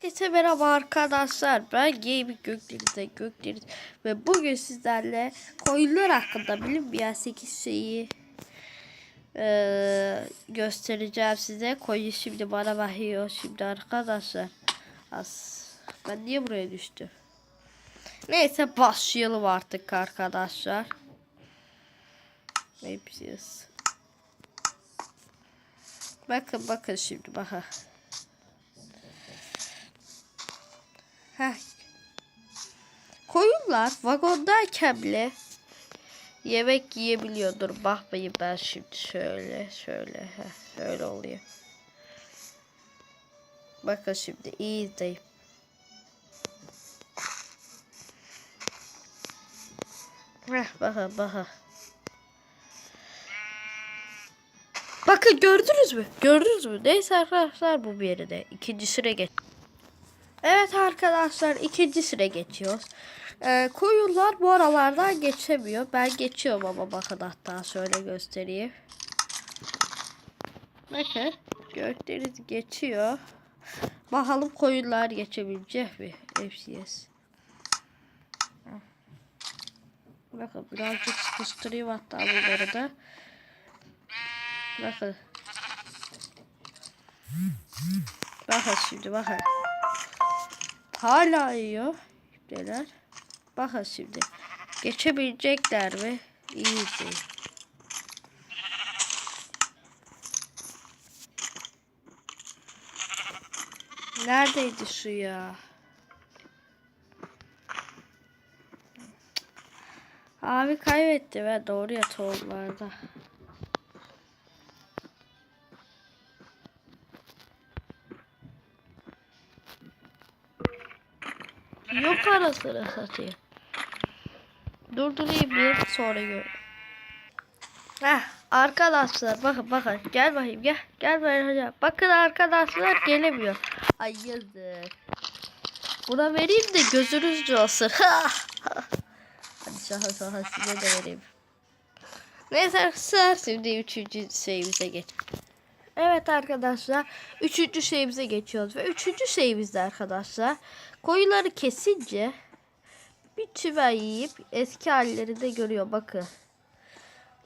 Herkese merhaba arkadaşlar. Ben Gaming Gökdeniz Gökdeniz ve bugün sizlerle koyunlar hakkında bilinmeyen 8 şeyi eee, göstereceğim size. Koyun şimdi bana bakıyor şimdi arkadaşlar. As ben niye buraya düştüm? Neyse başlayalım artık arkadaşlar. Ne yapacağız? Bakın bakın şimdi bakın. Heh. Koyunlar vagondayken bile yemek yiyebiliyordur. Bakmayın ben şimdi şöyle şöyle heh, şöyle oluyor. Bakın şimdi iyi izleyin. Heh, bakın bakın. Bakın gördünüz mü? Gördünüz mü? Neyse arkadaşlar bu bir yerde. İkincisine geç. Evet arkadaşlar ikinci sıra geçiyoruz. Ee, koyunlar bu aralardan geçemiyor. Ben geçiyorum ama bakın hatta şöyle göstereyim. Bakın gökdeniz geçiyor. Bakalım koyunlar geçebilecek mi? FCS. Bakın birazcık sıkıştırayım hatta bunları da. Bakın. Bakın şimdi bakın. Hala yiyor. İpteler. Bakın şimdi. Geçebilecekler mi? İyi izleyin. Neredeydi su ya? Abi kaybetti ve doğru ya tohumlarda. Yok arasını satayım. Durdurayım bir sonra gör. Heh, arkadaşlar bakın bakın gel bakayım gel gel bakayım hocam. Bakın arkadaşlar gelemiyor. Ay yazık. Buna vereyim de gözünüz olsun. Hadi şaha şaha size de vereyim. Neyse arkadaşlar şimdi üçüncü şeyimize geç. Evet arkadaşlar üçüncü şeyimize geçiyoruz ve üçüncü şeyimizde arkadaşlar koyuları kesince bir çimen yiyip eski halleri de görüyor bakın.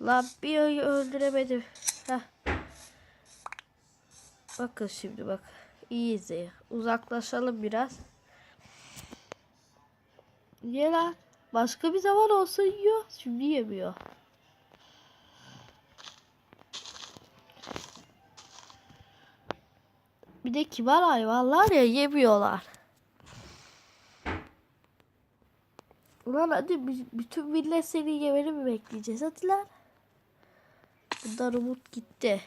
Lan bir öldüremedim. Heh. Bakın şimdi bak. İyi izleyin. Uzaklaşalım biraz. Ye lan. Başka bir zaman olsa yiyor. Şimdi yemiyor. Bir de kibar hayvanlar ya yemiyorlar. Ulan hadi bütün millet seni yemeni mi bekleyeceğiz hadi lan. Bundan umut gitti.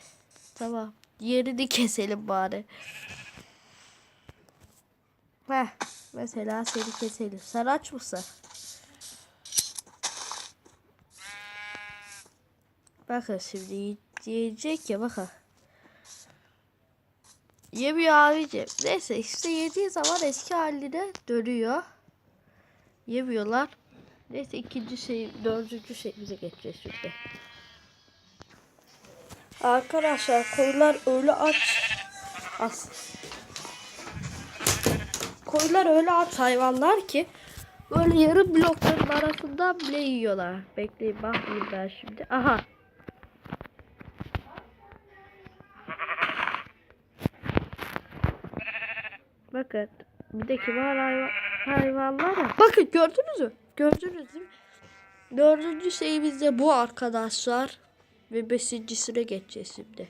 Tamam. Yerini keselim bari. Heh. Mesela seni keselim. Sen aç mısın? Bakın şimdi yi- yiyecek ya bakın. Yemiyor abicim. Neyse işte yediği zaman eski haline dönüyor. Yemiyorlar. Neyse ikinci şey, dördüncü şeyimize geçeceğiz şimdi. Arkadaşlar koyunlar öyle aç. As. Koyunlar öyle aç hayvanlar ki böyle yarım blokların arasından bile yiyorlar. Bekleyin bakmayayım ben şimdi. Aha. Bakın. Bir de kibar hayvan, hayvanlar var. Bakın gördünüz mü? Gördünüz değil mi? Dördüncü şeyimiz de bu arkadaşlar. Ve beşincisine geçeceğiz şimdi.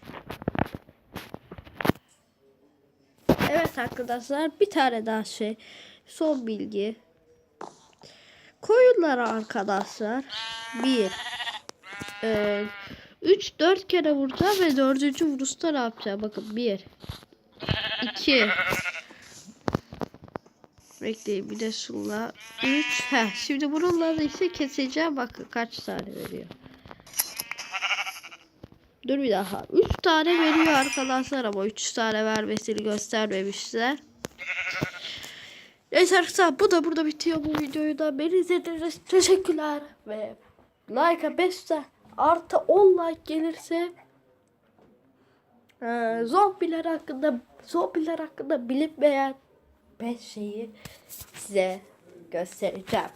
Evet arkadaşlar bir tane daha şey. Son bilgi. Koyunlara arkadaşlar. Bir. E, üç dört kere vuracağım ve dördüncü vuruşta ne yapacağım? Bakın bir. iki Bekleyin bir de şunla. 3. Heh, şimdi bununla işte keseceğim. Bakın kaç tane veriyor. Dur bir daha. 3 tane veriyor arkadaşlar ama 3 tane vermesini göstermemişler. Neyse arkadaşlar bu da burada bitiyor bu videoyu da. Beni izlediğiniz teşekkürler. Ve like'a 5 artı 10 like gelirse zombiler hakkında zombiler hakkında bilinmeyen 5 şeyi size göstereceğim.